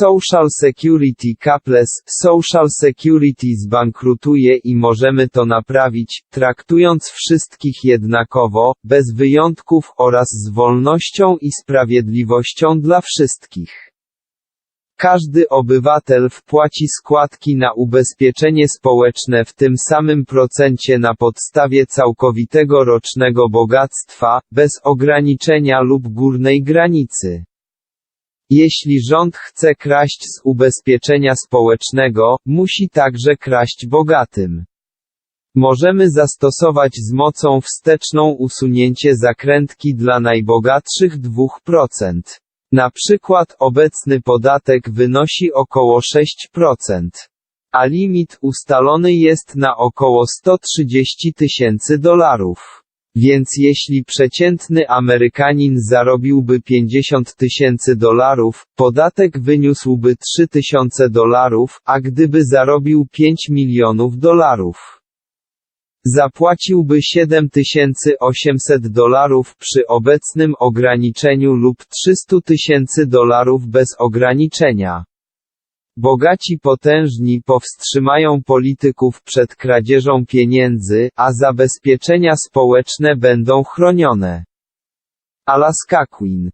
Social Security Caples, Social Security zbankrutuje i możemy to naprawić, traktując wszystkich jednakowo, bez wyjątków oraz z wolnością i sprawiedliwością dla wszystkich. Każdy obywatel wpłaci składki na ubezpieczenie społeczne w tym samym procencie na podstawie całkowitego rocznego bogactwa, bez ograniczenia lub górnej granicy. Jeśli rząd chce kraść z ubezpieczenia społecznego, musi także kraść bogatym. Możemy zastosować z mocą wsteczną usunięcie zakrętki dla najbogatszych 2%. Na przykład obecny podatek wynosi około 6%. A limit ustalony jest na około 130 tysięcy dolarów. Więc jeśli przeciętny Amerykanin zarobiłby 50 tysięcy dolarów, podatek wyniósłby 3 tysiące dolarów, a gdyby zarobił 5 milionów dolarów, zapłaciłby 7800 dolarów przy obecnym ograniczeniu lub 300 tysięcy dolarów bez ograniczenia. Bogaci potężni powstrzymają polityków przed kradzieżą pieniędzy, a zabezpieczenia społeczne będą chronione. Alaska Queen